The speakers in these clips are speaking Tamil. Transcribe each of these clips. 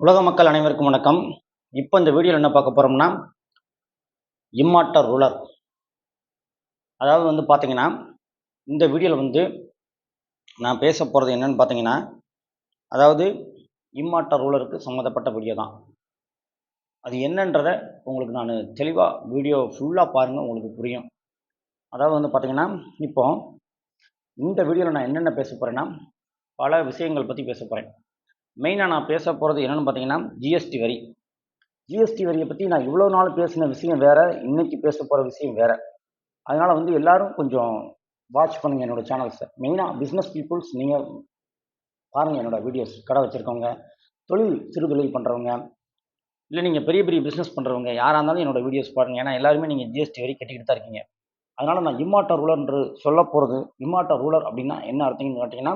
உலக மக்கள் அனைவருக்கும் வணக்கம். இப்போ இந்த வீடியோவில் என்ன பார்க்க போகிறோம்னா இம்மாட்டர் ரூலர். அதாவது வந்து பார்த்தீங்கன்னா இந்த வீடியோவில் வந்து நான் பேச போகிறது என்னன்னு பார்த்தீங்கன்னா அதாவது இம்மாட்டர் ரூலருக்கு சம்மந்தப்பட்ட வீடியோ தான். அது என்னன்றதை உங்களுக்கு நான் தெளிவாக வீடியோ ஃபுல்லாக பாருங்கள் உங்களுக்கு புரியும். அதாவது வந்து பார்த்தீங்கன்னா இப்போ இந்த வீடியோவில் நான் என்னென்ன பேச போகிறேன்னா பல விஷயங்கள் பற்றி பேச போகிறேன் மெயினாக நான் பேச போகிறது என்னென்னு பார்த்தீங்கன்னா ஜிஎஸ்டி வரி. ஜிஎஸ்டி வரியை பற்றி நான் இவ்வளோ நாள் பேசின விஷயம் வேறு இன்றைக்கி பேச போகிற விஷயம் வேறு. அதனால் வந்து எல்லோரும் கொஞ்சம் வாட்ச் பண்ணுங்கள் என்னோடய சேனல்ஸை மெயினாக பிஸ்னஸ் பீப்புள்ஸ் நீங்கள் பாருங்கள் என்னோடய வீடியோஸ் கடை வச்சுருக்கவங்க தொழில் சிறு தொழில் பண்ணுறவங்க இல்லை நீங்கள் பெரிய பெரிய பிஸ்னஸ் பண்ணுறவங்க யாராக இருந்தாலும் என்னோடய வீடியோஸ் பாருங்கள் ஏன்னா எல்லாருமே நீங்கள் ஜிஎஸ்டி வரி கட்டிக்கிட்டு தான் இருக்கீங்க. அதனால் நான் இம்மாட்ட ரூலர் என்று சொல்ல போகிறது இம்மாட்ட ரூலர் அப்படின்னா என்ன அர்த்தம்னு கேட்டிங்கன்னா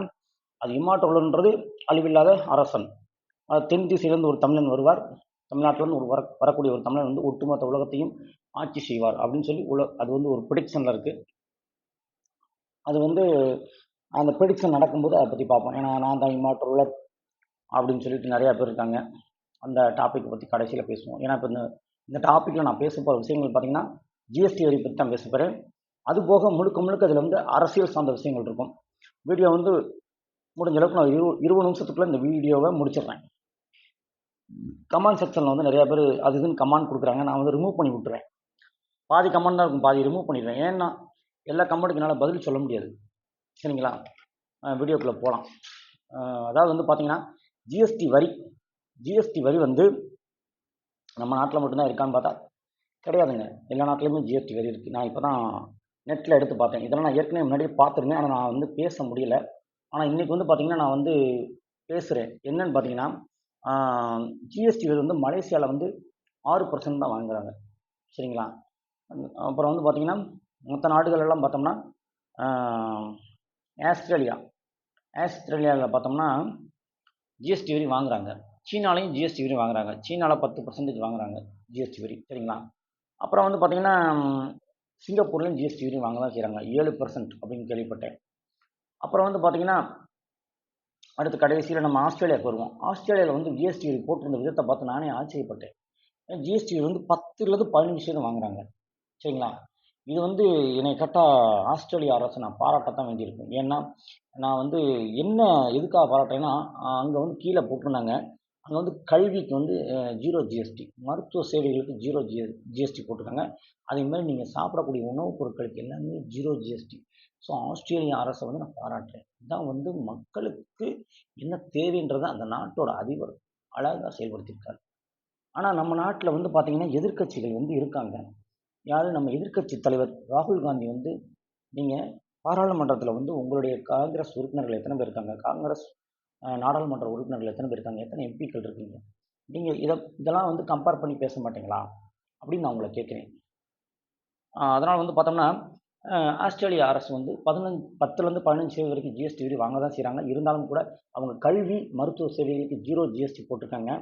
அது இம்மாட்ட அழிவில்லாத அரசன். தென் திசையிலிருந்து ஒரு தமிழன் வருவார். தமிழ்நாட்டிலிருந்து ஒரு வர வரக்கூடிய ஒரு தமிழன் வந்து ஒட்டுமொத்த உலகத்தையும் ஆட்சி செய்வார் அப்படின்னு சொல்லி உல அது வந்து ஒரு ப்ரிடிக்ஷனில் இருக்குது அது வந்து அந்த ப்ரிடிக்ஷன் நடக்கும்போது அதை பற்றி பார்ப்போம். ஏன்னா நான் தான் இம்மாட்ட அப்படின்னு சொல்லிட்டு நிறையா பேர் இருக்காங்க. அந்த டாப்பிக்கை பற்றி கடைசியில் பேசுவோம். ஏன்னா இப்போ இந்த இந்த டாப்பிக்கில் நான் பேச போகிற விஷயங்கள் பார்த்தீங்கன்னா ஜிஎஸ்டி வரி பற்றி தான் பேச போகிறேன் அது போக முழுக்க முழுக்க அதில் வந்து அரசியல் சார்ந்த விஷயங்கள் இருக்கும். வீடியோ வந்து முடிஞ்ச அளவுக்கு நான் இரு இருபது நிமிஷத்துக்குள்ளே இந்த வீடியோவை முடிச்சிடுறேன். கமெண்ட் செக்ஷனில் வந்து நிறையா பேர் அது இதுன்னு கமெண்ட் கொடுக்குறாங்க. நான் வந்து ரிமூவ் பண்ணி விட்டுறேன். பாதி கமெண்ட் தான் இருக்கும். பாதி ரிமூவ் பண்ணிடுறேன். ஏன்னா எல்லா கமெண்ட்டுக்கு என்னால் பதில் சொல்ல முடியாது. சரிங்களா? வீடியோக்குள்ளே போகலாம் அதாவது வந்து பார்த்தீங்கன்னா ஜிஎஸ்டி வரி ஜிஎஸ்டி வரி வந்து நம்ம நாட்டில் மட்டும்தான் இருக்கான்னு பார்த்தா கிடையாதுங்க. எல்லா நாட்டிலையுமே ஜிஎஸ்டி வரி இருக்குது நான் இப்போ தான் நெட்டில் எடுத்து பார்த்தேன். இதெல்லாம் நான் ஏற்கனவே முன்னாடியே பார்த்துருந்தேன். ஆனால் நான் வந்து பேச முடியல. ஆனால் இன்றைக்கி வந்து பார்த்திங்கன்னா நான் வந்து பேசுகிறேன் என்னன்னு பார்த்தீங்கன்னா ஜிஎஸ்டி வரி வந்து மலேசியாவில் வந்து ஆறு பர்சன்ட் தான் வாங்குறாங்க. சரிங்களா? அப்புறம் வந்து பார்த்திங்கன்னா மற்ற நாடுகளெல்லாம் பார்த்தோம்னா ஆஸ்திரேலியா. ஆஸ்திரேலியாவில் பார்த்தோம்னா ஜிஎஸ்டி வரி வாங்குறாங்க. சீனாலையும் ஜிஎஸ்டி வரி வாங்குறாங்க. சீனாவில் பத்து பர்சன்டேஜ் வாங்குறாங்க ஜிஎஸ்டி வரி. சரிங்களா? அப்புறம் வந்து பார்த்திங்கன்னா சிங்கப்பூர்லேயும் ஜிஎஸ்டி வரி வாங்க தான் செய்கிறாங்க ஏழு பர்சன்ட் அப்படின்னு கேள்விப்பட்டேன். அப்புறம் வந்து பார்த்திங்கன்னா அடுத்து கடைசியில் நம்ம ஆஸ்திரேலியாவுக்கு வருவோம். ஆஸ்திரேலியாவில் வந்து ஜிஎஸ்டி ரிப்போர்ட் போட்டிருந்த விதத்தை பார்த்து நானே ஆச்சரியப்பட்டேன். ஜிஎஸ்டி வந்து பத்துலேருந்து பதினஞ்சு சதவீதம் வாங்குறாங்க. சரிங்களா? இது வந்து என்னை கேட்டால் ஆஸ்திரேலியா அரசு நான் பாராட்டத்தான் வேண்டியிருக்கும். ஏன்னா நான் வந்து என்ன எதுக்காக பாராட்டேன்னா அங்கே வந்து கீழே போட்டிருந்தாங்க. அங்கே வந்து கல்விக்கு வந்து ஜீரோ ஜிஎஸ்டி மருத்துவ சேவைகளுக்கு ஜீரோ ஜிஎஸ் ஜிஎஸ்டி போட்டிருக்காங்க. அதே மாதிரி நீங்கள் சாப்பிடக்கூடிய உணவுப் பொருட்களுக்கு எல்லாமே ஜீரோ ஜிஎஸ்டி ஸோ ஆஸ்திரேலியா அரசை வந்து நான் பாராட்டுறேன். இதான் வந்து மக்களுக்கு என்ன தேவைன்றதை அந்த நாட்டோட அதிபர் அழகாக செயல்படுத்தியிருக்காரு. ஆனால் நம்ம நாட்டில் வந்து பார்த்திங்கன்னா எதிர்கட்சிகள் வந்து இருக்காங்க. யார்? நம்ம எதிர்கட்சி தலைவர் ராகுல் காந்தி வந்து நீங்கள் பாராளுமன்றத்தில் வந்து உங்களுடைய காங்கிரஸ் உறுப்பினர்கள் எத்தனை பேர் இருக்காங்க? காங்கிரஸ் நாடாளுமன்ற உறுப்பினர்கள் எத்தனை பேர் இருக்காங்க? எத்தனை எம்பிக்கள் இருக்கீங்க? நீங்கள் இதை இதெல்லாம் வந்து கம்பேர் பண்ணி பேச மாட்டீங்களா? அப்படின்னு நான் உங்களை கேட்குறேன். அதனால் வந்து பார்த்தோம்னா ஆஸ்திரேலிய அரசு வந்து பதினஞ்சு பத்துலேருந்து பதினஞ்சு சேவை வரைக்கும் ஜிஎஸ்டி வரி வாங்க தான் செய்கிறாங்க இருந்தாலும் கூட அவங்க கல்வி மருத்துவ சேவைகளுக்கு ஜீரோ ஜிஎஸ்டி போட்டிருக்காங்க.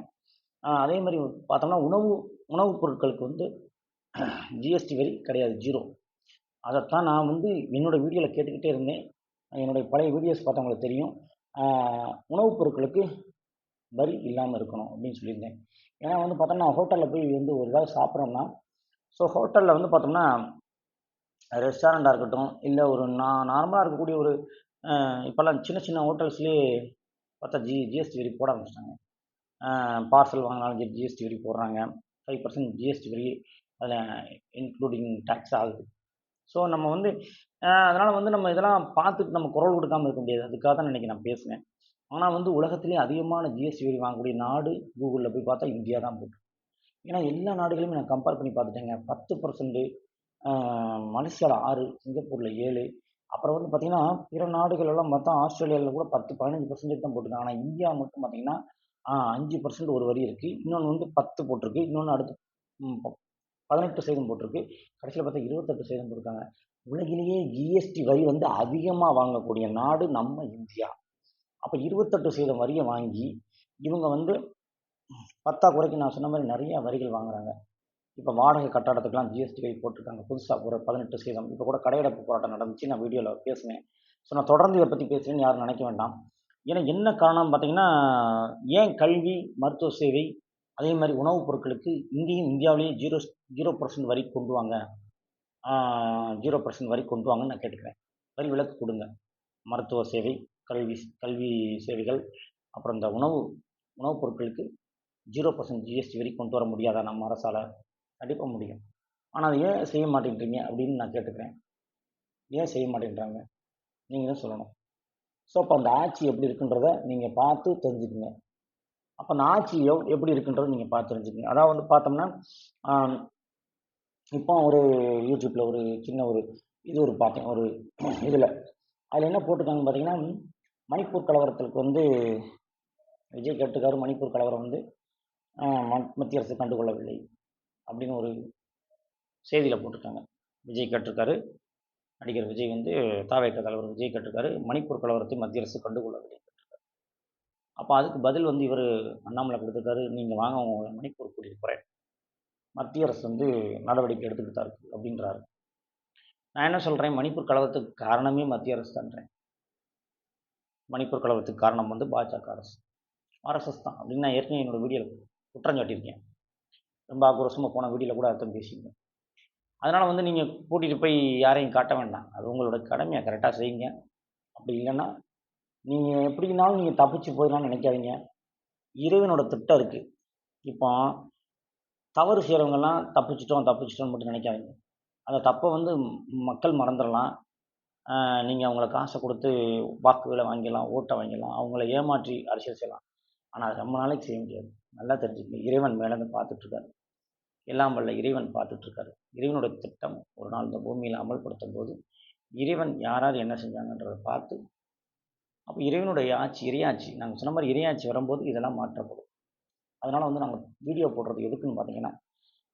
அதே மாதிரி பார்த்தோம்னா உணவு உணவுப் பொருட்களுக்கு வந்து ஜிஎஸ்டி வரி கிடையாது ஜீரோ அதைத்தான் நான் வந்து என்னோடய வீடியோவில் கேட்டுக்கிட்டே இருந்தேன். என்னுடைய பழைய வீடியோஸ் பார்த்தவங்களுக்கு தெரியும். உணவுப் பொருட்களுக்கு வரி இல்லாமல் இருக்கணும் அப்படின்னு சொல்லியிருந்தேன். ஏன்னா வந்து பார்த்தோம்னா ஹோட்டலில் போய் வந்து ஒரு ஏதாவது சாப்பிட்றோம்னா ஸோ ஹோட்டலில் வந்து பார்த்தோம்னா ரெஸ்டாரண்ட்டாக இருக்கட்டும் இல்லை ஒரு நான் நார்மலாக இருக்கக்கூடிய ஒரு இப்போல்லாம் சின்ன சின்ன ஹோட்டல்ஸ்லேயே பார்த்தா ஜி ஜிஎஸ்டி வரி போட ஆரம்பிச்சிட்டாங்க. பார்சல் வாங்கினாலும் சரி ஜிஎஸ்டி வரி போடுறாங்க. ஃபைவ் பர்சன்ட் ஜிஎஸ்டி வரி அதில் இன்க்ளூடிங் டேக்ஸ் ஆகுது. ஸோ நம்ம வந்து அதனால் வந்து நம்ம இதெல்லாம் பார்த்துட்டு நம்ம குரல் கொடுக்காமல் இருக்க முடியாது. அதுக்காக தான் இன்றைக்கி நான் பேசுனேன். ஆனால் வந்து உலகத்திலே அதிகமான ஜிஎஸ்டி வரி வாங்கக்கூடிய நாடு கூகுளில் போய் பார்த்தா இந்தியா தான் போட்டு ஏன்னா எல்லா நாடுகளையும் நான் கம்பேர் பண்ணி பார்த்துட்டேங்க. பத்து பர்சன்ட்டு மலேசியாவில் ஆறு சிங்கப்பூரில் ஏழு. அப்புறம் வந்து பார்த்திங்கன்னா பிற நாடுகளெல்லாம் பார்த்தா ஆஸ்திரேலியாவில் கூட பத்து பதினஞ்சு பர்சன்டேஜ் தான் போட்டிருக்காங்க. ஆனால் இந்தியா மட்டும் பார்த்திங்கன்னா அஞ்சு பர்சன்ட் ஒரு வரி இருக்குது இன்னொன்று வந்து பத்து போட்டிருக்கு. இன்னொன்று அடுத்து பதினெட்டு சதவீதம் போட்டிருக்கு. கடைசியில் பார்த்தா இருபத்தெட்டு சதவீதம் போட்டிருக்காங்க. உலகிலேயே ஜிஎஸ்டி வரி வந்து அதிகமாக வாங்கக்கூடிய நாடு நம்ம இந்தியா. அப்போ இருபத்தெட்டு சதவீதம் வரியை வாங்கி இவங்க வந்து பத்தா குறைக்கு நான் சொன்ன மாதிரி நிறைய வரிகள் வாங்குறாங்க. இப்போ வாடகை கட்டடத்துக்கெலாம் ஜிஎஸ்டி கை போட்டிருக்காங்க. புதுசாக ஒரு பதினெட்டு சதவீதம் இப்போ கூட கடையடைப்பு போராட்டம் நடந்துச்சு. நான் வீடியோவில் பேசினேன். ஸோ நான் தொடர்ந்து இதை பற்றி பேசுகிறேன்னு யாரும் நினைக்க வேண்டாம். ஏன்னா என்ன காரணம் பார்த்தீங்கன்னா ஏன் கல்வி மருத்துவ சேவை அதே மாதிரி உணவுப் பொருட்களுக்கு இங்கேயும் இந்தியாவிலேயும் ஜீரோ ஜீரோ பர்சன்ட் வரி கொண்டு வாங்க ஜீரோ பர்சன்ட் வரி கொண்டு வாங்கன்னு நான் கேட்டுக்கிறேன். வரி விலக்கு கொடுங்க. மருத்துவ சேவை கல்வி கல்வி சேவைகள் அப்புறம் இந்த உணவு உணவுப் பொருட்களுக்கு ஜீரோ பர்சன்ட் ஜிஎஸ்டி வரி கொண்டு வர முடியாதா நம்ம அரசால்? கண்டிப்பாக முடியும். ஆனால் அதை ஏன் செய்ய மாட்டேங்கிறீங்க அப்படின்னு நான் கேட்டுக்கிறேன். ஏன் செய்ய மாட்டேங்கிறாங்க நீங்கள் தான் சொல்லணும். ஸோ அப்போ அந்த ஆட்சி எப்படி இருக்குன்றத நீங்கள் பார்த்து தெரிஞ்சுக்கங்க. அப்போ அந்த ஆட்சி எவ் எப்படி இருக்குன்றதை நீங்கள் பார்த்து தெரிஞ்சுக்கங்க. அதாவது வந்து பார்த்தோம்னா இப்போ ஒரு யூடியூப்பில் ஒரு சின்ன ஒரு இது ஒரு பார்த்தேன். ஒரு இதில். அதில் என்ன போட்டிருக்காங்கன்னு பார்த்தீங்கன்னா மணிப்பூர் கலவரத்துக்கு வந்து விஜய் கேட்டுக்காரு மணிப்பூர் கலவரம் வந்து மத்திய அரசு கண்டுகொள்ளவில்லை. அப்படின்னு ஒரு செய்தியில் போட்டிருக்காங்க. விஜய் கேட்டிருக்காரு. நடிகர் விஜய் வந்து தாவேக்க தலைவர் விஜய் கேட்டிருக்காரு. மணிப்பூர் கலவரத்தை மத்திய அரசு கண்டுகொள்ளவில்லை கேட்டிருக்காரு. அப்போ அதுக்கு பதில் வந்து இவர் அண்ணாமலை கொடுத்துருக்காரு. நீங்கள் வாங்க உங்களை மணிப்பூர் கூட்டிகிட்டு போகிறேன் மத்திய அரசு வந்து நடவடிக்கை எடுத்துக்கிட்டா இருக்குது அப்படின்றாரு. நான் என்ன சொல்கிறேன் மணிப்பூர் கலவரத்துக்கு காரணமே மத்திய அரசு தான்றேன். மணிப்பூர் கலவரத்துக்கு காரணம் வந்து பாஜக அரசு. ஆர்எஸ்எஸ் தான் அப்படின்னு நான் ஏற்கனவே என்னோட வீடியோவில் குற்றம் சாட்டியிருக்கேன். ரொம்ப ஆக்ரோஷமாக போன வீடியோவில் கூட அர்த்தம் பேசியிருந்தேன் அதனால் வந்து நீங்கள் கூட்டிகிட்டு போய் யாரையும் காட்ட வேண்டாம். அது உங்களோட கடமையை கரெக்டாக செய்யுங்க. அப்படி இல்லைன்னா நீங்கள் எப்படினாலும் நீங்கள் தப்பிச்சு போயிடலாம்னு நினைக்காதீங்க. இறைவனோட திட்டம் இருக்குது இப்போ தவறு செய்கிறவங்கெல்லாம் தப்பிச்சிட்டோம் தப்பிச்சிட்டோம்னு மட்டும் நினைக்காதீங்க. அந்த தப்பை வந்து மக்கள் மறந்துடலாம். நீங்கள் அவங்கள காசை கொடுத்து வாக்குகளை வாங்கிடலாம் ஓட்டை வாங்கிடலாம் அவங்கள ஏமாற்றி அரசியல் செய்யலாம். ஆனால் ரொம்ப நாளைக்கு செய்ய முடியாது. நல்லா தெரிஞ்சுக்கணும் இறைவன் மேலேருந்து பார்த்துட்ருக்காரு எல்லாம் வல்ல இறைவன் பார்த்துட்ருக்காரு. இறைவனோட திட்டம் ஒரு நாள் இந்த பூமியில் அமல்படுத்தும் போது இறைவன் யாரார் என்ன செஞ்சாங்கன்றதை பார்த்து அப்போ இறைவனுடைய ஆட்சி இறையாட்சி நாங்கள் சொன்ன மாதிரி இறையாட்சி வரும்போது இதெல்லாம் மாற்றப்படும். அதனால் வந்து நாங்கள் வீடியோ போடுறது எதுக்குன்னு பார்த்தீங்கன்னா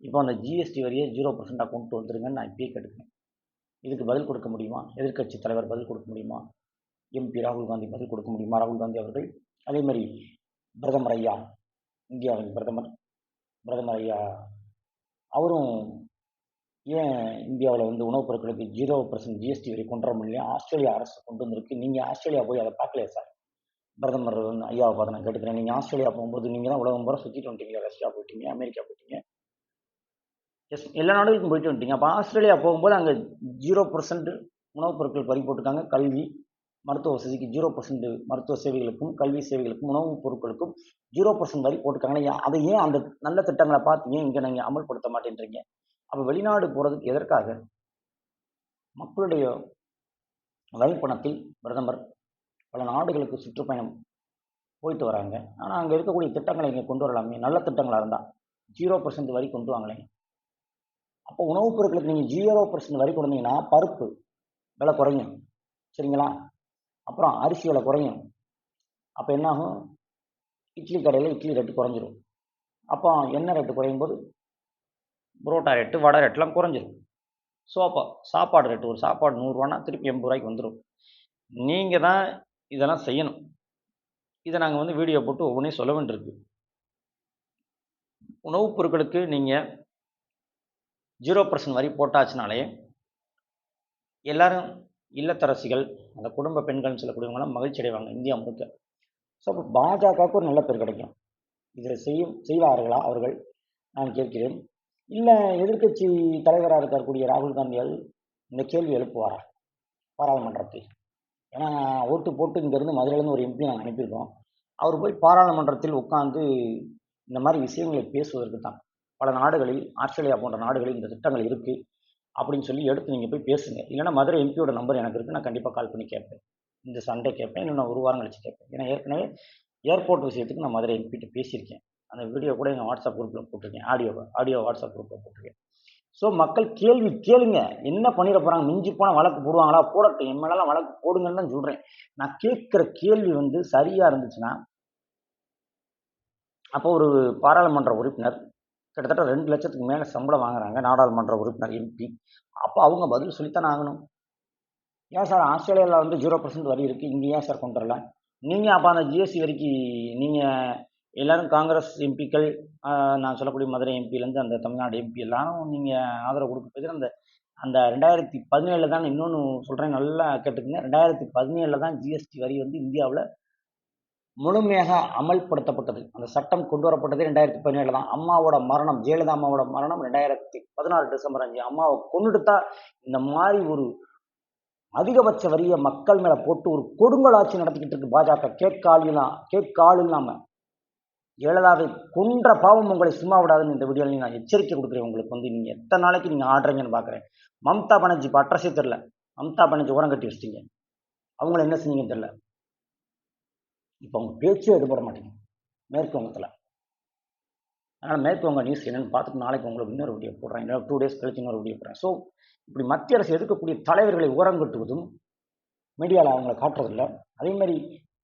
இப்போ அந்த ஜிஎஸ்டி வரியை ஜீரோ பர்சன்டாக கொண்டு வந்துருங்கன்னு நான் இப்பயே கேட்டுக்கிறேன். இதுக்கு பதில் கொடுக்க முடியுமா? எதிர்க்கட்சி தலைவர் பதில் கொடுக்க முடியுமா? எம்பி ராகுல் காந்தி பதில் கொடுக்க முடியுமா? ராகுல் காந்தி அவர்கள்? அதேமாதிரி பிரதமர் ஐயா இந்தியாவின் பிரதமர் பிரதமர் ஐயா அவரும் ஏன் இந்தியாவில் வந்து உணவுப் பொருட்களுக்கு ஜீரோ பர்சன்ட் ஜிஎஸ்டி வரி கொண்டு வர முடியல ஆஸ்திரேலியா அரசு கொண்டு வந்திருக்கு. நீங்கள் ஆஸ்திரேலியா போய் அதை பார்க்கலையா சார்? பிரதமர் வந்து ஐயாவை பார்த்து நான் கேட்டுக்கிறேன். நீங்கள் ஆஸ்திரேலியா போகும்போது நீங்கள் தான் உலகம் பூரா சுற்றிட்டு வந்துட்டீங்க. ரஷ்யா போயிட்டீங்க அமெரிக்கா போயிட்டீங்க. எஸ் எல்லா நாடுகளுக்கும் போயிட்டு வந்துட்டீங்க. அப்போ ஆஸ்திரேலியா போகும்போது அங்கே ஜீரோ பர்சன்ட் உணவுப் பொருட்கள் வரி போட்டிருக்காங்க. கல்வி மருத்துவ வசதிக்கு ஜீரோ பர்சன்ட் மருத்துவ சேவைகளுக்கும் கல்வி சேவைகளுக்கும் உணவுப் பொருட்களுக்கும் ஜீரோ பர்சன்ட் வரி போட்டிருக்காங்க. அதை ஏன் அந்த நல்ல திட்டங்களை பார்த்து ஏன் இங்கே நீங்கள் அமல்படுத்த மாட்டேன்றீங்க? அப்போ வெளிநாடு போகிறதுக்கு எதற்காக? மக்களுடைய வரிப்பணத்தில் பிரதமர் பல நாடுகளுக்கு சுற்றுப்பயணம் போயிட்டு வராங்க. ஆனால் அங்கே இருக்கக்கூடிய திட்டங்களை இங்கே கொண்டு வரலாமே. நல்ல திட்டங்களாக இருந்தால் ஜீரோ பர்சன்ட் வரி கொண்டு வாங்களேன். அப்போ உணவுப் பொருட்களுக்கு நீங்கள் ஜீரோ பர்சன்ட் வரி கொடுத்தீங்கன்னா பருப்பு விலை குறையும். சரிங்களா? அப்புறம் அரிசி விலை குறையும். அப்போ என்னாகும்? இட்லி கடையில் இட்லி ரேட்டு குறைஞ்சிரும். அப்போ எண்ணெய் ரேட்டு குறையும் போது? புரோட்டா ரேட்டு வடை ரேட்டெலாம் குறைஞ்சிரும். ஸோ அப்போ சாப்பாடு ரேட்டு ஒரு சாப்பாடு நூறுரூவானா திருப்பி எண்பது ரூபாய்க்கு வந்துடும் நீங்கள் தான் இதெல்லாம் செய்யணும். இதை நாங்கள் வந்து வீடியோ போட்டு ஒவ்வொன்றையும் சொல்ல வேண்டியிருக்கு. உணவுப் பொருட்களுக்கு நீங்கள் ஜீரோ பர்சன்ட் வரி போட்டாச்சுனாலே எல்லோரும் இல்லத்தரசிகள் அந்த குடும்ப பெண்கள்னு சொல்லக்கூடியவங்களாம் மகிழ்ச்சி அடைவாங்க இந்தியா முழுக்க. ஸோ அப்போ பாஜகவுக்கு ஒரு நல்ல பேர் கிடைக்கும். இதில் செய்யும் செய்வார்களா? அவர்கள் நான் கேட்கிறேன். இல்லை எதிர்க்கட்சி தலைவராக இருக்கக்கூடிய ராகுல் காந்தியால் இந்த கேள்வி எழுப்புவாரா? பாராளுமன்றத்தில். ஏன்னா ஓட்டு போட்டு இங்கேருந்து மதுரையிலேருந்து ஒரு எம்பி நாங்கள் அனுப்பியிருக்கோம். அவர் போய் பாராளுமன்றத்தில் உட்கார்ந்து இந்த மாதிரி விஷயங்களை பேசுவதற்கு தான். பல நாடுகளில் ஆஸ்திரேலியா போன்ற நாடுகளில் இந்த திட்டங்கள் இருக்குது அப்படின்னு சொல்லி எடுத்து நீங்கள் போய் பேசுங்க. இல்லைன்னா மதுரை எம்பியோட நம்பர் எனக்கு இருக்குது நான் கண்டிப்பாக கால் பண்ணி கேட்பேன். இந்த சண்டே கேட்பேன். இல்லை நான் ஒரு வாரம் கழிச்சு கேட்பேன். ஏன்னா ஏற்கனவே ஏர்போர்ட் விஷயத்துக்கு நான் மதுரை எம்பிகிட்ட பேசியிருக்கேன். அந்த வீடியோ கூட எங்கள் வாட்ஸ்அப் குரூப்பில் போட்டிருக்கேன். ஆடியோவை ஆடியோ வாட்ஸ்அப் குரூப்பில் போட்டிருக்கேன். ஸோ மக்கள் கேள்வி கேளுங்க. என்ன பண்ணிட போகிறாங்க மிஞ்சி போனால் வழக்கு போடுவாங்களா? போடட்டும். என் வழக்கு போடுங்கன்னு தான் சொல்கிறேன் நான் கேட்குற கேள்வி வந்து சரியாக இருந்துச்சுன்னா அப்போ ஒரு பாராளுமன்ற உறுப்பினர் கிட்டத்தட்ட ரெண்டு லட்சத்துக்கு மேலே சம்பளம் வாங்குறாங்க நாடாளுமன்ற உறுப்பினர் எம்பி அப்போ அவங்க பதில் சொல்லித்தானே ஆகணும். ஏன் சார் ஆஸ்திரேலியாவில் வந்து ஜீரோ பர்சன்ட் வரி இருக்குது இங்கே ஏன் சார் கொண்டு வரல? நீங்கள் அப்போ அந்த ஜிஎஸ்டி வரிக்கு நீங்கள் எல்லோரும் காங்கிரஸ் எம்பிக்கள் நான் சொல்லக்கூடிய மதுரை எம்பிலேருந்து அந்த தமிழ்நாடு எம்பி எல்லாரும் நீங்கள் ஆதரவு கொடுக்க போய் அந்த அந்த ரெண்டாயிரத்தி பதினேழில் தான் இன்னொன்று சொல்கிறேன் நல்லா கேட்டுக்கங்க. ரெண்டாயிரத்தி பதினேழில் தான் ஜிஎஸ்டி வரி வந்து இந்தியாவில் முழுமையாக அமல்படுத்தப்பட்டது. அந்த சட்டம் கொண்டு வரப்பட்டது ரெண்டாயிரத்தி பதினேழு தான். அம்மாவோட மரணம் ஜெயலலிதா அம்மாவோட மரணம் ரெண்டாயிரத்தி பதினாறு டிசம்பர் அஞ்சு அம்மாவை கொண்டுடுத்தா இந்த மாதிரி ஒரு அதிகபட்ச வரியை மக்கள் மேலே போட்டு ஒரு கொடுங்கலாட்சி நடத்திக்கிட்டு இருக்கு பாஜக. கேட்காலாம் கேட்கால் இல்லாமல் ஜெயலலிதாவை கொன்ற பாவம் உங்களை சும்மா விடாதுன்னு இந்த வீடியோவில் நான் எச்சரிக்கை கொடுக்குறேன் உங்களுக்கு வந்து. நீங்கள் எத்தனை நாளைக்கு நீங்கள் ஆடுறீங்கன்னு பார்க்குறேன் மம்தா பானர்ஜி இப்போ அட்ரஸே தெரில மம்தா பானர்ஜி உரம் கட்டி வச்சிட்டீங்க. அவங்கள என்ன செஞ்சீங்கன்னு தெரில இப்போ அவங்க பேச்சே எடுபட மாட்டேங்குது மேற்கு வங்கத்தில். அதனால் மேற்கு வங்க நியூஸ் என்னென்னு பார்த்துட்டு நாளைக்கு உங்களுக்கு இன்னொரு வீடியோ போடுறேன். இன்னொரு டூ டேஸ் கழிச்சு இன்னொரு வீடியோ போடுறேன். ஸோ இப்படி மத்திய அரசு எதிர்க்கக்கூடிய தலைவர்களை ஓரங்கட்டுவதும் மீடியாவில் அவங்கள காட்டுறதில்ல. அதேமாதிரி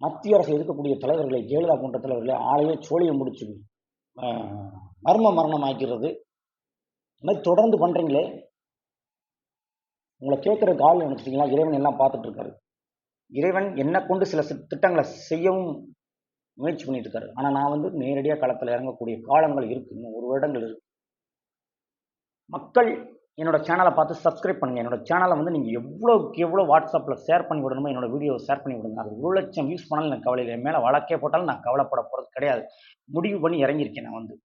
மத்திய அரசு எதிர்க்கக்கூடிய தலைவர்களை ஜெயலலிதா போன்ற தலைவர்களை ஆளையே சோழியை முடிச்சு மர்ம மரணம் ஆக்கிறது இந்த மாதிரி தொடர்ந்து பண்ணுறீங்களே உங்களை கேட்குற கால் நினச்சிட்டிங்களா இறைவன் எல்லாம் பார்த்துட்டு இருக்காரு. இறைவன் என்னை கொண்டு சில திட்டங்களை செய்யவும் முயற்சி பண்ணிட்டு இருக்காரு ஆனால் நான் வந்து நேரடியாக களத்தில் இறங்கக்கூடிய காலங்கள் இருக்கு. இன்னும் ஒரு வருடங்கள் இருக்கு. மக்கள் என்னோட சேனலை பார்த்து சப்ஸ்கிரைப் பண்ணுங்க. என்னோட சேனலை வந்து நீங்கள் எவ்வளோக்கு எவ்வளோ வாட்ஸ்அப்பில் ஷேர் பண்ணி விடணுமோ என்னோட வீடியோ ஷேர் பண்ணி விடுங்க. அது ஒரு லட்சம் வியூஸ் பண்ணாலும் எனக்கு கவலை இல்லை. மேலே வழக்கே போட்டாலும் நான் கவலைப்பட போகிறது கிடையாது. முடிவு பண்ணி இறங்கியிருக்கேன் நான் வந்து.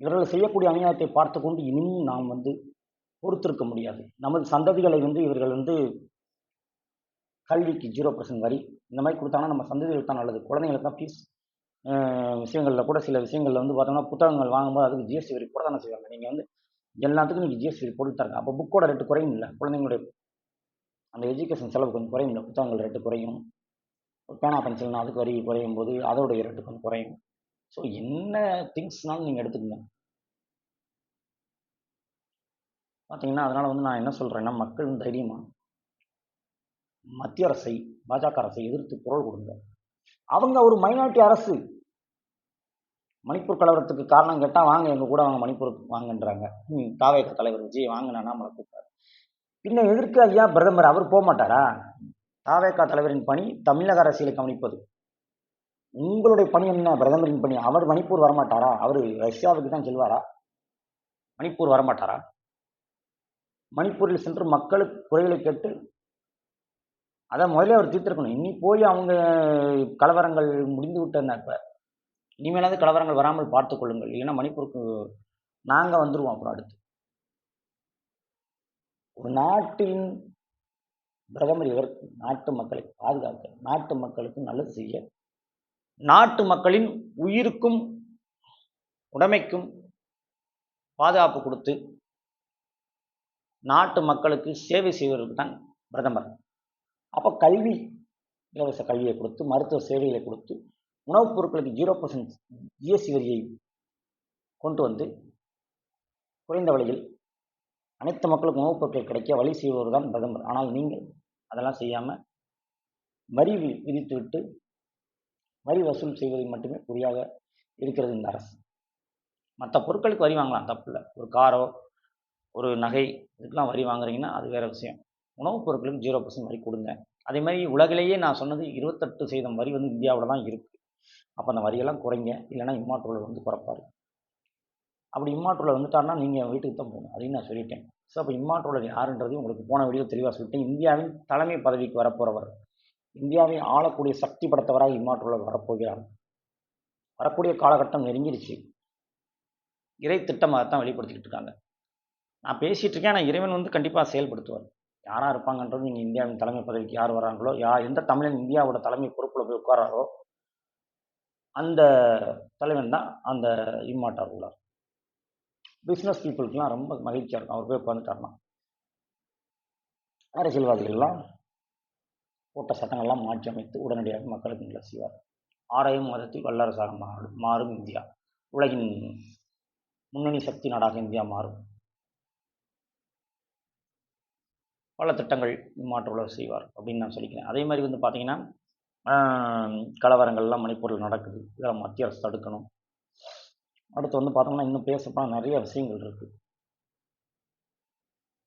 இவர்கள் செய்யக்கூடிய அநியாயத்தை பார்த்து கொண்டு இனியும் நாம் வந்து பொறுத்திருக்க முடியாது. நமது சந்ததிகளை வந்து இவர்கள் வந்து கல்விக்கு ஜீரோ பர்சன்ட் வரி. இந்த மாதிரி கொடுத்தாங்கன்னா நம்ம சந்ததிகளுக்கு தான் நல்லது. குழந்தைங்களுக்கு தான் ஃபீஸ் விஷயங்களில் கூட சில விஷயங்களில் வந்து பார்த்தோம்னா புத்தகங்கள் வாங்கும்போது அதுக்கு ஜிஎஸ்டி வரி போட தானே செய்வாங்க. நீங்கள் வந்து எல்லாத்துக்கும் நீங்கள் ஜிஎஸ்டி வரி போட்டு தரங்க அப்போ புக்கோட ரேட்டு குறையும் இல்லை. குழந்தைங்களுடைய அந்த எஜுகேஷன் செலவு கொஞ்சம் குறையும் இல்லை. புத்தகங்கள் ரேட்டு குறையும். பேனா பென்சில்னா அதுக்கு வரி குறையும் போது அதோடைய ரேட்டு கொஞ்சம் குறையும். ஸோ என்ன திங்ஸ்னாலும் நீங்கள் எடுத்துக்கங்க. பார்த்தீங்கன்னா அதனால் வந்து நான் என்ன சொல்கிறேன்னா மக்கள் தைரியமாக மத்திய அரசை பாஜக அரசை எதிர்த்து குரல் கொடுங்க. அவங்க ஒரு மைனாரிட்டி அரசு. மணிப்பூர் கலவரத்துக்கு காரணம் கேட்டால் வாங்க எங்கள் கூட வாங்க மணிப்பூருக்கு வாங்கன்றாங்க. ம் தாவேக தலைவர் விஜய் வாங்க நான் நம்மளை கூப்பிட்டாரு பின்ன எதிர்க்க ஐயா பிரதமர் அவர் போக மாட்டாரா? தாவேகா தலைவரின் பணி தமிழக அரசியலை கவனிப்பது. உங்களுடைய பணி என்ன? பிரதமரின் பணி. அவர் மணிப்பூர் வரமாட்டாரா? அவர் ரஷ்யாவுக்கு தான் செல்வாரா? மணிப்பூர் வரமாட்டாரா? மணிப்பூரில் சென்று மக்களுக்கு குறைகளை கேட்டு அதை முதல்ல அவர் தீர்த்திருக்கணும். இனி போய் அவங்க கலவரங்கள் முடிந்து விட்டன இப்போ இனிமேலாவது கலவரங்கள் வராமல் பார்த்து கொள்ளுங்கள். இல்லைன்னா மணிப்பூருக்கு நாங்கள் வந்துடுவோம் அப்புறம் அடுத்து. ஒரு நாட்டின் பிரதமர் இவருக்கு நாட்டு மக்களை பாதுகாக்க நாட்டு மக்களுக்கு நல்லது செய்ய நாட்டு மக்களின் உயிருக்கும் உடைமைக்கும் பாதுகாப்பு கொடுத்து நாட்டு மக்களுக்கு சேவை செய்வதற்கு தான் பிரதமர். அப்போ கல்வி இலவச கல்வியை கொடுத்து மருத்துவ சேவைகளை கொடுத்து உணவுப் பொருட்களுக்கு ஜீரோ பர்சன்ட் ஜிஎஸ்டி வரியை கொண்டு வந்து குறைந்த விலையில் அனைத்து மக்களுக்கும் உணவுப் பொருட்கள் கிடைக்க வழி செய்வது தான் பிரதமர். ஆனால் நீங்கள் அதெல்லாம் செய்யாமல் வரி விதித்துவிட்டு வரி வசூல் செய்வதை மட்டுமே குறியாக இருக்கிறது இந்த அரசு. மற்ற பொருட்களுக்கு வரி வாங்கலாம் தப்பில்ல. ஒரு காரோ ஒரு நகை இதுக்கெல்லாம் வரி வாங்குறீங்கன்னா அது வேற விஷயம். உணவுப் பொருட்களுக்கு ஜீரோ பர்சன்ட் வரி கொடுங்க. அதே மாதிரி உலகிலேயே நான் சொன்னது இருபத்தெட்டு சதவீதம் வரி வந்து இந்தியாவில் தான் இருக்குது அப்போ அந்த வரியெல்லாம் குறைங்க. இல்லைன்னா இம்மாற்றூரில் வந்து குறைப்பாரு. அப்படி இம்மாற்றூரில் வந்துட்டார்னா நீங்கள் வீட்டுக்கு தான் போகணும் அப்படின்னு நான் சொல்லிட்டேன். ஸோ அப்போ இம்மாற்றூரில் யாருன்றது உங்களுக்கு போன வீடியோ தெளிவாக சொல்லிட்டேன். இந்தியாவின் தலைமை பதவிக்கு வரப்போகிறவர் இந்தியாவை ஆளக்கூடிய சக்தி படைத்தவராக இம்மாற்றூரில் வரப்போகிறார். வரக்கூடிய காலகட்டம் நெருங்கிடுச்சு இறை திட்டமாக தான் வெளிப்படுத்திக்கிட்டு இருக்காங்க. நான் பேசிகிட்டு இருக்கேன். ஆனால் இறைவன் வந்து கண்டிப்பாக செயல்படுத்துவார். யாராக இருப்பாங்கன்றது நீங்கள் இந்தியாவின் தலைமை பதவிக்கு யார் வராங்களோ யார் எந்த தமிழன் இந்தியாவோட தலைமை பொறுப்பில் போய் உட்காராரோ அந்த தலைவன் தான் அந்த இம்மாட்டார் உள்ளார். பிஸ்னஸ் பீப்புளுக்கெலாம் ரொம்ப மகிழ்ச்சியாக இருக்கும். அவர் போய் உட்காந்துட்டார்னா அரசியல்வாதிகள்லாம் போட்ட சட்டங்கள்லாம் மாற்றி அமைத்து உடனடியாக மக்களுக்கு நல்ல செய்வார். ஆறாயிரம் மதத்தில் வல்லரசாக மாறும் மாறும் இந்தியா. உலகின் முன்னணி சக்தி நாடாக இந்தியா மாறும். பல திட்டங்கள் இம்மாற்றுள்ள செய்வார் அப்படின்னு நான் சொல்லிக்கிறேன். அதே மாதிரி வந்து பார்த்தீங்கன்னா கலவரங்கள்லாம் மணிப்பூரில் நடக்குது. இதெல்லாம் மத்திய அரசு தடுக்கணும். அடுத்து வந்து பார்த்தோம்னா இன்னும் பேசப்போனால் நிறைய விஷயங்கள் இருக்குது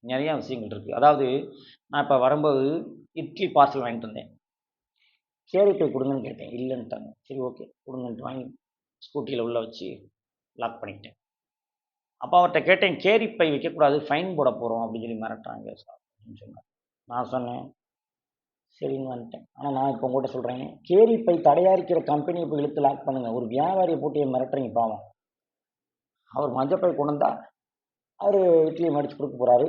நிறைய விஷயங்கள் இருக்குது அதாவது நான் இப்போ வரும்போது இட்லி பார்சல் வாங்கிட்டு வந்தேன். போய் கொடுங்கன்னு கேட்டேன். இல்லைன்ட்டாங்க. சரி ஓகே கொடுங்கன்ட்டு வாங்கி ஸ்கூட்டியில் உள்ளே வச்சு லாக் பண்ணிக்கிட்டேன் அப்போ அவர்கிட்ட கேட்டேன் கேரிப்பை வைக்கக்கூடாது ஃபைன் போட போகிறோம் அப்படின்னு சொல்லி மிரட்டுறாங்க சார் அப்படின்னு சொன்னார். நான் சொன்னேன் சரின்னு வந்துட்டேன். ஆனால் நான் இப்போ உங்கள்கிட்ட சொல்கிறேன் கேரி தடையாக தடையாரிக்கிற கம்பெனியை போய் இழுத்து லாக் பண்ணுங்க. ஒரு வியாபாரியை போட்டு மிரட்டுறீங்க பாவம். அவர் மஞ்சப்பை கொண்டு வந்தால் அவர் இட்லியை மடித்து கொடுக்க போகிறாரு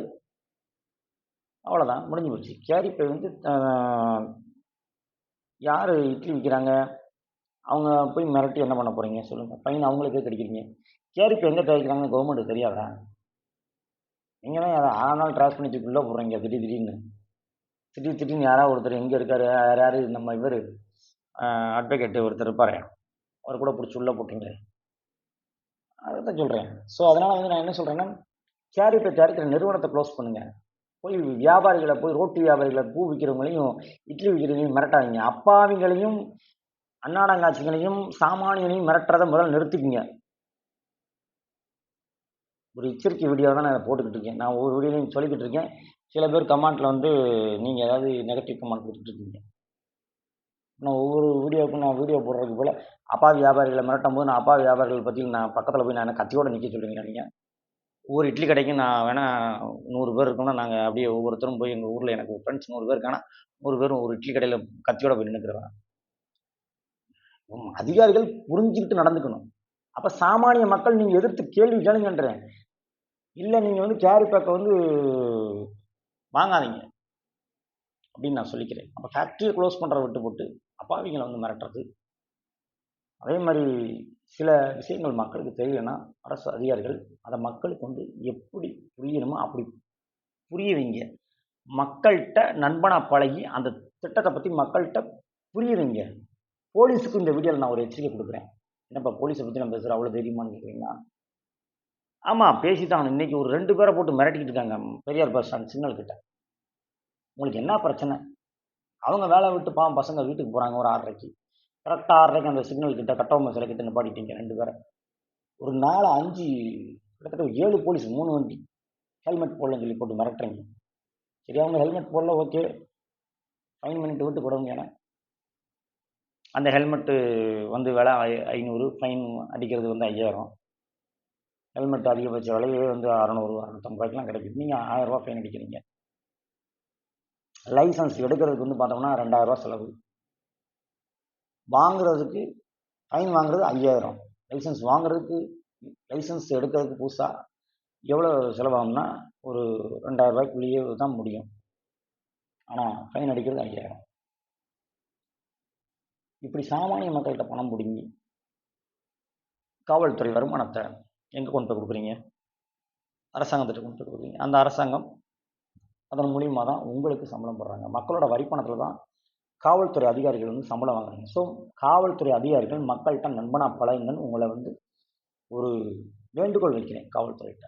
அவ்வளோதான் முடிஞ்சு போச்சு. கேரிப்பை வந்து யார் இட்லி விற்கிறாங்க அவங்க போய் மிரட்டி என்ன பண்ண போகிறீங்க சொல்லுங்கள் பையன் அவங்களுக்கே கிடைக்கிறீங்க. கேரிப்பை எங்கே தயாரிக்கிறாங்கன்னு கவர்மெண்ட்டுக்கு தெரியாதா? நீங்கள் தான் அதை ஆறு நாள் ட்ராஸ் பண்ணி தூக்கி உள்ளே போடுறீங்க திடீர் திடீர்னு. திடீர் திடீர்னு யாராவது ஒருத்தர் எங்கே இருக்கார் யார் யார் நம்ம இவர் அட்வொகேட்டு ஒருத்தர் இருப்பார். அவர் கூட பிடிச்சி உள்ளே போட்டீங்களே. அதை தான் சொல்கிறேன் ஸோ அதனால் வந்து நான் என்ன சொல்கிறேன்னா கேரி பை தயாரிக்கிற நிறுவனத்தை க்ளோஸ் பண்ணுங்கள் போய் வியாபாரிகளை போய் ரோட்டு வியாபாரிகளை பூ விற்கிறவங்களையும் இட்லி விற்கிறவங்களையும் மிரட்டாதீங்க. அப்பாவிகளையும் அன்னாடங்காட்சிகளையும் சாமானியனையும் மிரட்டுறதை முதல்ல நிறுத்திக்குங்க. ஒரு எச்சரிக்கை வீடியோ தான் நான் போட்டுக்கிட்டு இருக்கேன். நான் ஒவ்வொரு வீடியோலையும் சொல்லிக்கிட்டு இருக்கேன். சில பேர் கமெண்ட்டில் வந்து நீங்கள் ஏதாவது நெகட்டிவ் கமெண்ட் கொடுத்துட்டு இருக்கீங்க. நான் ஒவ்வொரு வீடியோவுக்கும் நான் வீடியோ போடுறதுக்கு போல் அப்பா வியாபாரிகளை மிரட்டும் போது நான் அப்பா வியாபாரிகள் பற்றி நான் பக்கத்தில் போய் நான் கத்தியோடு நிற்க சொல்லுங்க நீங்கள் ஒவ்வொரு இட்லி கடைக்கும் நான் வேணால் நூறு பேர் இருக்கோம்னா நாங்கள் அப்படியே ஒவ்வொருத்தரும் போய் எங்கள் ஊரில் எனக்கு ஃப்ரெண்ட்ஸ் நூறு பேர் இருக்கானா நூறு பேரும் ஒரு இட்லி கடையில் கத்தியோடு போய் நின்றுக்கிறேன் அதிகாரிகள் புரிஞ்சுக்கிட்டு நடந்துக்கணும். அப்போ சாமானிய மக்கள் நீங்கள் எதிர்த்து கேள்வி கேளுங்கன்றேன். இல்லை நீங்கள் வந்து கேரி பேக்கை வந்து வாங்காதீங்க. அப்படின்னு நான் சொல்லிக்கிறேன். அப்போ ஃபேக்ட்ரியை க்ளோஸ் பண்ணுற விட்டு போட்டு அப்பாவிங்களை வந்து மிரட்டுறது. அதே மாதிரி சில விஷயங்கள் மக்களுக்கு தெரியலன்னா அரசு அதிகாரிகள் அதை மக்களுக்கு வந்து எப்படி புரியணுமோ அப்படி புரிய வைங்க. மக்கள்கிட்ட நண்பனாக பழகி அந்த திட்டத்தை பற்றி மக்கள்கிட்ட புரிய வைங்க. போலீஸுக்கு இந்த வீடியோவில் நான் ஒரு எச்சரிக்கை கொடுக்குறேன். என்னப்பா போலீஸை பற்றி நான் பேசுகிறேன் அவ்வளோ தைரியமானு கேட்குறீங்கன்னா ஆமாம் பேசித்தான் இன்றைக்கி ஒரு ரெண்டு பேரை போட்டு மிரட்டிக்கிட்டு இருக்காங்க பெரியார் பஸ் ஸ்டாண்ட் சிக்னல் கிட்ட. உங்களுக்கு என்ன பிரச்சனை? அவங்க வேலை விட்டு பாவம் பசங்க வீட்டுக்கு போகிறாங்க ஒரு ஆறரைக்கு. கரெக்டாக ஆறரைக்கு அந்த சிக்னல் கிட்ட கட்டவும சிலை கிட்ட நிப்பாட்டிட்டீங்க ரெண்டு பேரை. ஒரு நாலு அஞ்சு கிட்டத்தட்ட ஒரு ஏழு போலீஸ் மூணு வண்டி ஹெல்மெட் போடலன்னு சொல்லி போட்டு மிரட்டுறீங்க. சரி அவங்க ஹெல்மெட் போடல ஓகே. ஃபைன் பண்ணிட்டு விட்டு கொடுங்க ஏன்னா. அந்த ஹெல்மெட்டு வந்து விலை ஐ- ஐநூறு ஃபைன் அடிக்கிறது வந்து ஐயாயிரம். ஹெல்மெட் அதிகபட்ச விலையே வந்து அறநூறுவா அறநூத்தம்பது ரூபாய்க்குலாம் கிடைக்குது. நீங்கள் ஆயிரரூபா ஃபைன் அடிக்கிறீங்க. லைசன்ஸ் எடுக்கிறதுக்கு வந்து பார்த்தோம்னா ரெண்டாயிரரூவா செலவு. வாங்குறதுக்கு ஃபைன் வாங்குறது ஐயாயிரம். லைசன்ஸ் வாங்குறதுக்கு லைசன்ஸ் எடுக்கிறதுக்கு புதுசாக எவ்வளோ செலவாகும்னா ஒரு ரெண்டாயிரரூபாய்க்குள்ளேயே தான் முடியும். ஆனால் ஃபைன் அடிக்கிறது ஐயாயிரம். இப்படி சாமானிய மக்கள்கிட்ட பணம் பிடுங்கி காவல்துறை வருமானத்தை எங்கே கொண்டு போய் கொடுக்குறீங்க? அரசாங்கத்திட்ட கொண்டு போய் கொடுக்குறீங்க. அந்த அரசாங்கம் அதன் மூலியமாக தான் உங்களுக்கு சம்பளம் போடுறாங்க. மக்களோட வரிப்பணத்தில் தான் காவல்துறை அதிகாரிகள் வந்து சம்பளம் வாங்குறாங்க. ஸோ காவல்துறை அதிகாரிகள் மக்கள்கிட்ட நண்பனாக பழகுங்கன்னு உங்களை வந்து ஒரு வேண்டுகோள் வைக்கிறேன் காவல்துறைகிட்ட.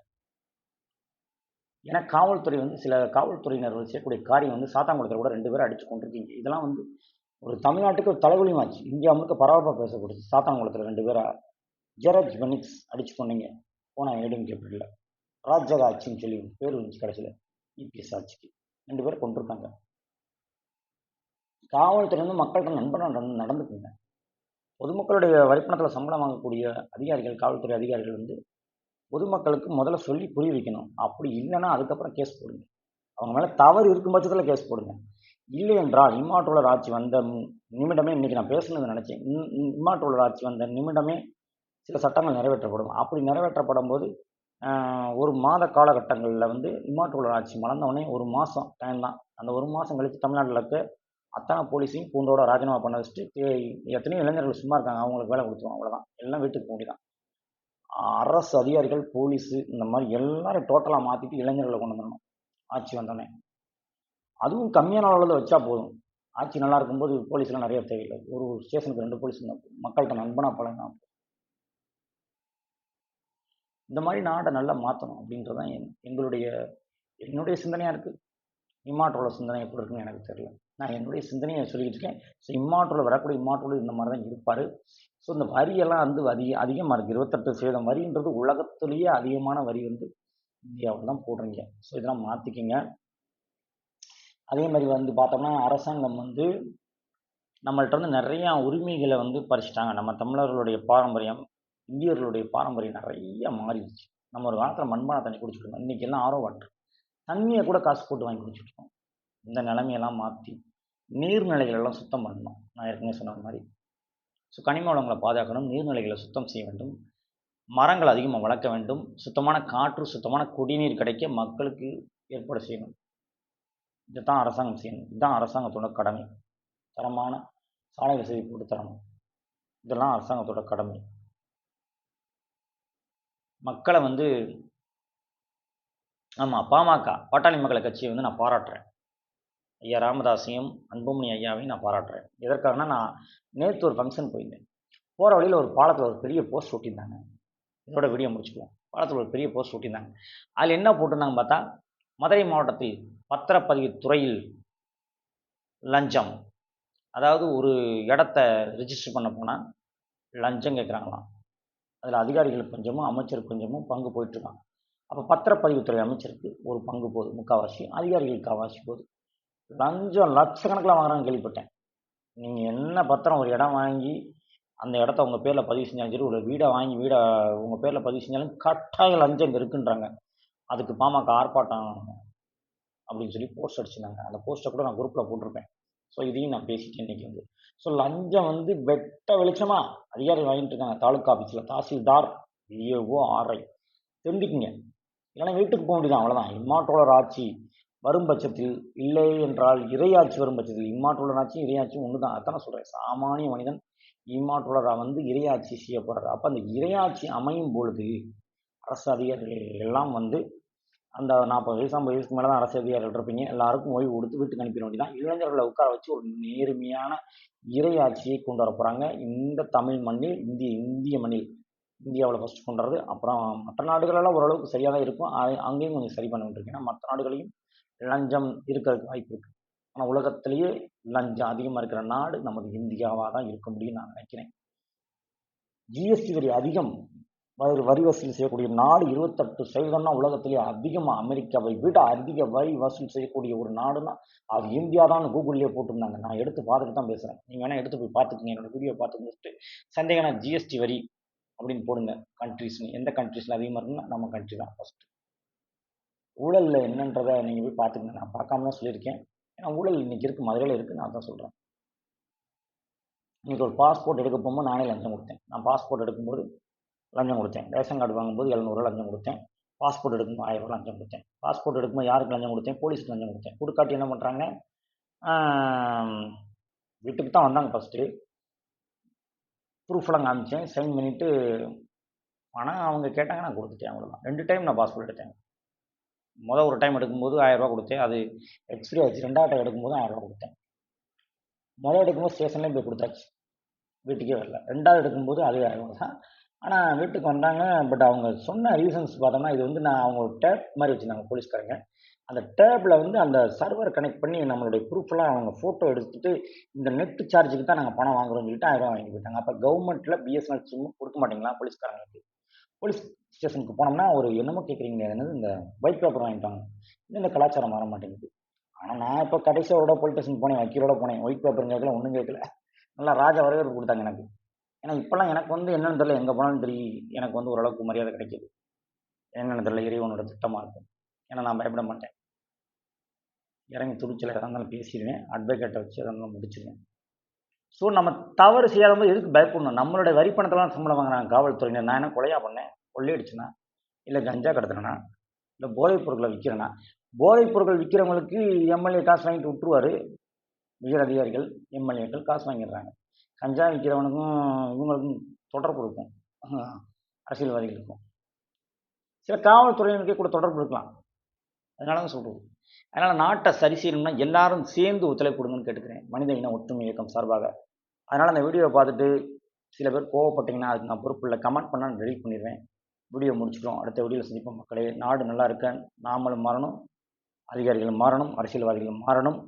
ஏன்னா காவல்துறை வந்து சில காவல்துறையினர் செய்யக்கூடிய காரியம் வந்து சாத்தாங்குளத்தில் கூட ரெண்டு பேரும் அடித்து கொண்டிருக்கீங்க இதெல்லாம் வந்து ஒரு தமிழ்நாட்டுக்கு ஒரு தலைவலியும் ஆச்சு. இந்தியா முழுக்க பரபரப்பாக பேசக்கூடிய சாத்தாங்குளத்தில் ரெண்டு பேரை ஜெரஜ் பெனிக்ஸ் அடிச்சு கொண்டீங்க போன ஏடும் கேபிட்டலில் ராஜக ஆட்சின்னு சொல்லி பேர் இருந்துச்சு கடைசியில். இபிஎஸ் ஆட்சிக்கு. ரெண்டு பேர் கொண்டிருக்காங்க காவல்துறை வந்து மக்கள்கிட்ட நண்பனாக நடந்து நடந்துக்குங்க. பொதுமக்களுடைய வரிப்பணத்தில் சம்பளம் வாங்கக்கூடிய அதிகாரிகள் காவல்துறை அதிகாரிகள் வந்து பொதுமக்களுக்கு முதல்ல சொல்லி புரிய வைக்கணும். அப்படி இல்லைன்னா அதுக்கப்புறம் கேஸ் போடுங்க. அவங்க மேலே தவறு இருக்கும் பட்சத்தில் கேஸ் போடுங்க. இல்லை என்றால் இம்மாற்றுள்ள ஆட்சி வந்த நிமிடமே இன்னைக்கு நான் பேசுனது நினச்சேன். இம்- ஆட்சி வந்த நிமிடமே சில சட்டங்கள் நிறைவேற்றப்படும். அப்படி நிறைவேற்றப்படும் போது ஒரு மாத காலகட்டங்களில் வந்து இம்மாட்டுக்குள்ள ஆட்சி மலர்ந்தவொடனே ஒரு மாதம் டைம் தான். அந்த ஒரு மாதம் கழித்து தமிழ்நாட்டில் இருக்க அத்தனை போலீஸையும் பூண்டோட ராஜினாமா பண்ண வச்சுட்டு எத்தனையோ இளைஞர்கள் சும்மா இருக்காங்க. அவங்களுக்கு வேலை கொடுத்துருவோம் அவ்வளோதான் எல்லாம் வீட்டுக்கு முடிதான் அரசு அதிகாரிகள் போலீஸு இந்த மாதிரி எல்லாரும் டோட்டலாக மாற்றிட்டு இளைஞர்களை கொண்டு வந்துடணும். ஆட்சி வந்தோடனே. அதுவும் கம்மியான அளவில் வச்சா போதும். ஆட்சி நல்லா இருக்கும்போது போலீஸ்லாம் நிறைய தேவையில்லை. ஒரு ஸ்டேஷனுக்கு ரெண்டு போலீஸ் மக்கள்கிட்ட நண்பனாக பழங்க இந்த மாதிரி நாட்டை நல்லா மாற்றணும் அப்படின்றது தான் என் எங்களுடைய என்னுடைய சிந்தனையாக இருக்குது இம்மாற்றோட சிந்தனை எப்படி இருக்குன்னு எனக்கு தெரியல. நான் என்னுடைய சிந்தனையை சொல்லிக்கிட்டு இருக்கேன். ஸோ இம்மாற்றோட வரக்கூடிய இம்மாற்றோடு இந்த மாதிரி தான் இருப்பார். ஸோ இந்த வரியெல்லாம் வந்து அதிக அதிகமாக இருக்குது இருபத்தெட்டு சதவீதம் வரின்றது உலகத்துலேயே அதிகமான வரி வந்து இந்தியாவில் தான் போடுறீங்க ஸோ இதெல்லாம் மாற்றிக்கிங்க அதே மாதிரி வந்து பார்த்தோம்னா அரசாங்கம் வந்து நம்மள்ட்ட வந்து நிறையா உரிமைகளை வந்து பறிச்சிட்டாங்க. நம்ம தமிழர்களுடைய பாரம்பரியம். இந்தியர்களுடைய பாரம்பரியம் நிறைய மாறிடுச்சு. நம்ம ஒரு காலத்தில் மண்பானை தண்ணி குடிச்சுட்டு இருந்தோம் இன்றைக்கி எல்லாம் ஆரோ வாட்டர். தண்ணியை கூட காசு போட்டு வாங்கி குடிச்சுட்டு இருக்கோம் இந்த நிலைமையெல்லாம் மாற்றி நீர்நிலைகளெல்லாம் சுத்தம் பண்ணணும். நான் ஏற்கனவே சொன்ன மாதிரி. ஸோ கனிம வளங்களை பாதுகாக்கணும். நீர்நிலைகளை சுத்தம் செய்ய வேண்டும். மரங்கள் அதிகமாக வளர்க்க வேண்டும். சுத்தமான காற்று சுத்தமான குடிநீர் கிடைக்க மக்களுக்கு ஏற்பாடு செய்யணும். இதுதான் அரசாங்கம் செய்யணும். இதுதான் அரசாங்கத்தோட கடமை. தரமான சாலை வசதி போட்டு தரணும். இதெல்லாம் அரசாங்கத்தோட கடமை. மக்களை வந்து ஆமாம் பாமக பாட்டாளி மக்கள் கட்சியை வந்து நான் பாராட்டுறேன். ஐயா ராமதாஸையும் அன்புமணி ஐயாவையும் நான் பாராட்டுறேன். எதற்காகனா நான் நேற்று ஒரு ஃபங்க்ஷன் போயிருந்தேன். போகிற வழியில் ஒரு பாலத்தில் ஒரு பெரிய போஸ்ட் ஒட்டியிருந்தாங்க. இதோட வீடியோ முடிச்சுக்குவோம். பாலத்தில் ஒரு பெரிய போஸ்ட் ஒட்டியிருந்தாங்க. அதில் என்ன போட்டிருந்தாங்க பார்த்தா மதுரை மாவட்டத்தில் பத்திரப்பதிவு துறையில் லஞ்சம். அதாவது ஒரு இடத்த ரிஜிஸ்டர் பண்ண போனால் லஞ்சம் கேட்குறாங்களாம் அதில் அதிகாரிகள் கொஞ்சமும் அமைச்சர் கொஞ்சமும் பங்கு போயிட்டுருக்காங்க. அப்போ பத்திரப்பதிவுத்துறை அமைச்சருக்கு ஒரு பங்கு போகுது முக்கால்வாசி அதிகாரிகளுக்கு காவாசி போகுது லஞ்சம் லட்சக்கணக்கில் வாங்குறான்னு கேள்விப்பட்டேன். நீங்கள் என்ன பத்திரம் ஒரு இடம் வாங்கி அந்த இடத்த உங்கள் பேரில் பதிவு செஞ்சாலும் சரி ஒரு வீடை வாங்கி வீடை உங்கள் பேரில் பதிவு செஞ்சாலும் கட்டாய லஞ்சம் இங்கே இருக்குன்றாங்க. அதுக்கு பாமக ஆர்ப்பாட்டம் அப்படின்னு சொல்லி போஸ்ட் அடிச்சிருந்தாங்க. அந்த போஸ்ட்டை கூட நான் குரூப்பில் போட்டிருப்பேன். ஸோ இதையும் நான் பேசிட்டேன் இன்றைக்கி வந்து. ஸோ லஞ்சம் வந்து வெட்ட வெளிச்சமாக அதிகாரிகள் வாங்கிட்டு இருக்காங்க. தாலுக்கா ஆஃபீஸில் தாசில்தார் விஏஓ ஆர்ஐ தெரிஞ்சுக்குங்க. இல்லைன்னா வீட்டுக்கு போக வேண்டியதான் அவ்வளோதான் இம்மாட்டோலர் ஆட்சி வரும் பட்சத்தில் இல்லை என்றால் இறையாட்சி வரும் பட்சத்தில் இம்மாட்டோலர் ஆட்சியும் இறையாட்சியும் ஒன்று தான் அதான் சொல்கிறேன் சாமானிய மனிதன் இம்மாட்டோலரா வந்து இறையாட்சி செய்ய அப்போ அந்த இறையாட்சி அமையும் பொழுது அரசு அதிகாரிகள் எல்லாம் வந்து அந்த நாற்பது வயசு ஐம்பது வயசுக்கு மேலே தான் அரசு இருப்பீங்க. எல்லாருக்கும் ஓய்வு கொடுத்து வீட்டுக்கு அனுப்பிட வேண்டியதான் இளைஞர்களை உட்கார வச்சு ஒரு நேர்மையான இறையாட்சியை கொண்டு வர போகிறாங்க இந்த தமிழ் மண்ணில் இந்திய இந்திய மண்ணில். இந்தியாவில் ஃபஸ்ட்டு கொண்டு வரது அப்புறம் மற்ற நாடுகளெல்லாம் ஓரளவுக்கு சரியாக தான் இருக்கும் அங்கேயும் கொஞ்சம் சரி பண்ண வேண்டியிருக்கு. மற்ற நாடுகளையும் லஞ்சம் இருக்கிறதுக்கு வாய்ப்பு இருக்குது ஆனால் உலகத்திலேயே லஞ்சம் அதிகமாக இருக்கிற நாடு நமது இந்தியாவாக தான் இருக்க முடியும்னு நான் நினைக்கிறேன். ஜிஎஸ்டி வரி அதிகம் வரி வரி வசூல் செய்யக்கூடிய நாடு இருபத்தெட்டு சதவீதம்னா தான் உலகத்திலேயே அதிகமாக அமெரிக்காவை விட அதிக வரி வசூல் செய்யக்கூடிய ஒரு நாடுனா அது இந்தியா தான் கூகுள்லேயே போட்டிருந்தாங்க. நான் எடுத்து பார்த்துட்டு தான் பேசுகிறேன் நீங்கள் வேணால் எடுத்து போய் பார்த்துக்குங்க. என்னோட வீடியோ பார்த்து முடிச்சுட்டு சந்தேகம்னா ஜிஎஸ்டி வரி அப்படின்னு போடுங்க. கண்ட்ரிஸ்னு எந்த கண்ட்ரீஸில் அதிகமாக இருக்குன்னா நம்ம கண்ட்ரி தான் ஃபஸ்ட்டு ஊழலில் என்னன்றதை நீங்கள் போய் பார்த்துக்கங்க. நான் பார்க்காம தான் சொல்லியிருக்கேன். ஏன்னா ஊழல் இன்றைக்கி இருக்குது மதுரையில் இருக்குது நான் தான் சொல்கிறேன் இன்றைக்கி ஒரு பாஸ்போர்ட் எடுக்க போகும்போது நானே லஞ்சம் கொடுத்தேன். நான் பாஸ்போர்ட் எடுக்கும்போது லஞ்சம் கொடுத்தேன். ரேஷன் கார்டு வாங்கும்போது எழுநூறுவா லஞ்சம் கொடுத்தேன். பாஸ்போர்ட் எடுக்கும்போது ஆயிரம் ரூபா லஞ்சம் கொடுத்தேன். பாஸ்போர்ட் எடுக்கும்போது யாருக்கு லஞ்சம் கொடுத்தேன்? போலீஸுக்கு லஞ்சம் கொடுத்தேன். கொடுக்காட்டி என்ன பண்ணுறாங்க வீட்டுக்கு தான் வந்தாங்க ஃபஸ்ட்டு ப்ரூஃப்லாம் காமிச்சேன். சைன் பண்ணிவிட்டு ஆனால் அவங்க கேட்டாங்க நான் கொடுத்துட்டேன் அவ்வளோதான் ரெண்டு டைம் நான் பாஸ்போர்ட் எடுத்தேன். மொதல் ஒரு டைம் எடுக்கும்போது ஆயிரரூபா கொடுத்தேன். அது எக்ஸ்ரே ஆச்சு. ரெண்டாவது டைம் எடுக்கும்போது ஆயிரரூபா கொடுத்தேன். முதல் எடுக்கும்போது ஸ்டேஷன்லேயும் போய் கொடுத்தாச்சு. வீட்டுக்கே வரல. ரெண்டாவது எடுக்கும்போது அது ஆயிரம் தான். ஆனால் வீட்டுக்கு வந்தாங்க. பட் அவங்க சொன்ன ரீசன்ஸ் பார்த்தோம்னா இது வந்து நான் அவங்க ஒரு டேப் மாதிரி வச்சுருந்தாங்க போலீஸ்காரங்க. அந்த டேப்பில் வந்து அந்த சர்வர் கனெக்ட் பண்ணி நம்மளுடைய ப்ரூஃப்லாம் அவங்க ஃபோட்டோ எடுத்துட்டு இந்த நெட் சார்ஜுக்கு தான் நாங்கள் பணம் வாங்குறோம்னு சொல்லிட்டு ஆயிரம் வாங்கி போயிட்டாங்க. அப்போ கவர்மெண்ட்டில் பிஎஸ்என்எல் சிம் கொடுக்க மாட்டீங்களா போலீஸ்காரங்களுக்கு போலீஸ் ஸ்டேஷனுக்கு போனோம்னா ஒரு என்னமோ கேட்குறீங்க என்னது இந்த ஒயிட் பேப்பர் வாங்கிட்டாங்க. இன்னும் இந்த கலாச்சாரம் வர மாட்டேங்குது. ஆனால் நான் இப்போ கடைசியோட போலீஸ் ஸ்டேஷன் போனேன் வக்கீலோட போனேன். ஒயிட் பேப்பர் கேட்கல ஒன்றும் கேட்கல நல்லா ராஜா வரவேற்பு கொடுத்தாங்க எனக்கு. ஏன்னா இப்போல்லாம் எனக்கு வந்து என்னென்னு தெரியல எங்கே போனாலும் தெரியும் எனக்கு வந்து ஓரளவுக்கு மரியாதை கிடைக்கிது. என்னென்னு தெரியல இறைவனோட திட்டமாக இருக்கும். ஏன்னா நான் பயப்பட மாட்டேன். இறங்கி துடிச்சல எதாக இருந்தாலும் பேசிடுவேன் அட்வொகேட்டை வச்சு எதாக முடிச்சிடுவேன். ஸோ நம்ம தவறு செய்யாதபோது எதுக்கு பயப்படணும்? நம்மளுடைய வரி பணத்தெல்லாம் சம்பளம் வாங்குறாங்க காவல்துறையினர். நான் என்ன கொலையா பண்ணேன்? கொள்ளையடிச்சுனா? இல்லை கஞ்சா கடத்துறேனா? இல்லை போதைப் பொருட்களை விற்கிறேனா போதைப் பொருட்கள் விற்கிறவங்களுக்கு எம்எல்ஏ காசு வாங்கிட்டு விட்டுருவார். உயர் அதிகாரிகள் எம்எல்ஏக்கள் காசு வாங்கிடுறாங்க. கஞ்சா விற்கிறவனுக்கும் இவங்களுக்கும் தொடர்பு இருக்கும். அரசியல்வாதிகளுக்கும். சில காவல்துறையினருக்கே கூட தொடர்பு இருக்கலாம். அதனால தான் சொல்கிறது அதனால் நாட்டை சரி செய்யணும்னா எல்லாரும் சேர்ந்து ஒத்துழைப்பு கொடுங்கன்னு கேட்டுக்கிறேன். மனித இன ஒற்றுமை இயக்கம் சார்பாக. அதனால் அந்த வீடியோவை பார்த்துட்டு சில பேர் கோவப்பட்டீங்கன்னா அதுக்கு நான் பொறுப்பு இல்லை. கமெண்ட் பண்ணால் நான் டெலிட் பண்ணிடுவேன். வீடியோ முடிச்சுக்கிறோம். அடுத்த வீடியோவில் சந்திப்போம் மக்களே. நாடு நல்லா இருக்க. நாமளும் மாறணும். அதிகாரிகள் மாறணும். அரசியல்வாதிகளும் மாறணும்.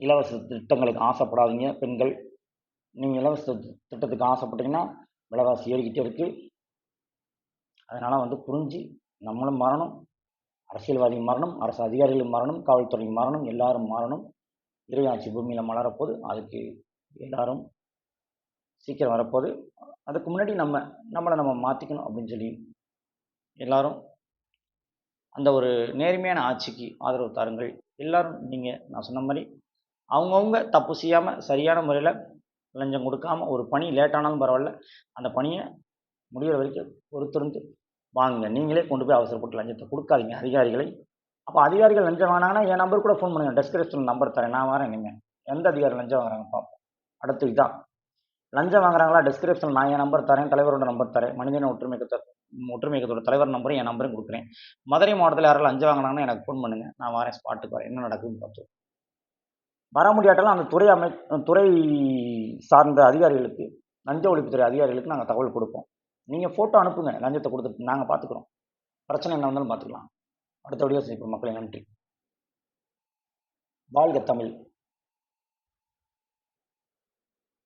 இலவச திட்டங்களுக்கு ஆசைப்படாதீங்க பெண்கள். நீங்கள் இலவச திட்டத்துக்கு ஆசைப்பட்டீங்கன்னா விலைவாசி ஏறிக்கிட்டே இருக்குது அதனால் வந்து புரிஞ்சு நம்மளும் மாறணும். அரசியல்வாதி மாறணும் அரசு அதிகாரிகள் மாறணும் காவல்துறை மாறணும் எல்லாரும் மாறணும். இறையாட்சி பூமியில் மலரப்போது அதுக்கு எல்லாரும் சீக்கிரம் வரப்போது. அதுக்கு முன்னாடி நம்ம நம்மளை நம்ம மாற்றிக்கணும் அப்படின்னு சொல்லி எல்லாரும் அந்த ஒரு நேர்மையான ஆட்சிக்கு ஆதரவு தாருங்கள். எல்லாரும் நீங்கள் நான் சொன்ன மாதிரி அவங்கவுங்க தப்பு செய்யாமல் சரியான முறையில் லஞ்சம் கொடுக்காம ஒரு பணி லேட்டானாலும் பரவாயில்ல. அந்த பணியை முடிகிற வரைக்கும் பொறுத்திருந்து வாங்குங்க. நீங்களே கொண்டு போய் அவசரப்பட்டு லஞ்சத்தை கொடுக்காதீங்க அதிகாரிகளை. அப்போ அதிகாரிகள் லஞ்சம் வாங்கினாங்கன்னா என் நம்பர் கூட ஃபோன் பண்ணுங்க. டெஸ்கிரிப்ஷன் நம்பர் தரேன். நான் வரேன் நீங்கள் எந்த அதிகாரி லஞ்சம் வாங்குறாங்க பார்ப்போம் அடுத்து இதான். லஞ்சம் வாங்குறாங்களா? டெஸ்கிரிப்ஷன் நான் என் நம்பர் தரேன். தலைவரோட நம்பர் தரேன். மனிதன ஒற்றுமைக்கத்தை ஒற்றுமைக்கத்தோட தலைவர் நம்பரும் என் நம்பரும் கொடுக்குறேன். மதுரை மாவட்டத்தில் யாராவது லஞ்சம் வாங்கினாங்கன்னா எனக்கு ஃபோன் பண்ணுங்கள் நான் வரேன். ஸ்பாட்டுக்கு வரேன். என்ன நடக்குதுன்னு பார்த்து வர முடியாட்டாலும் அந்த துறை அமை துறை சார்ந்த அதிகாரிகளுக்கு லஞ்ச ஒழிப்புத்துறை அதிகாரிகளுக்கு நாங்கள் தகவல் கொடுப்போம். நீங்கள் ஃபோட்டோ அனுப்புங்க லஞ்சத்தை கொடுத்துட்டு நாங்கள் பார்த்துக்குறோம் பிரச்சனை என்ன வந்தாலும் பார்த்துக்கலாம் அடுத்தபடியாக சந்திப்போம் மக்களை நன்றி. வாழ்க தமிழ்.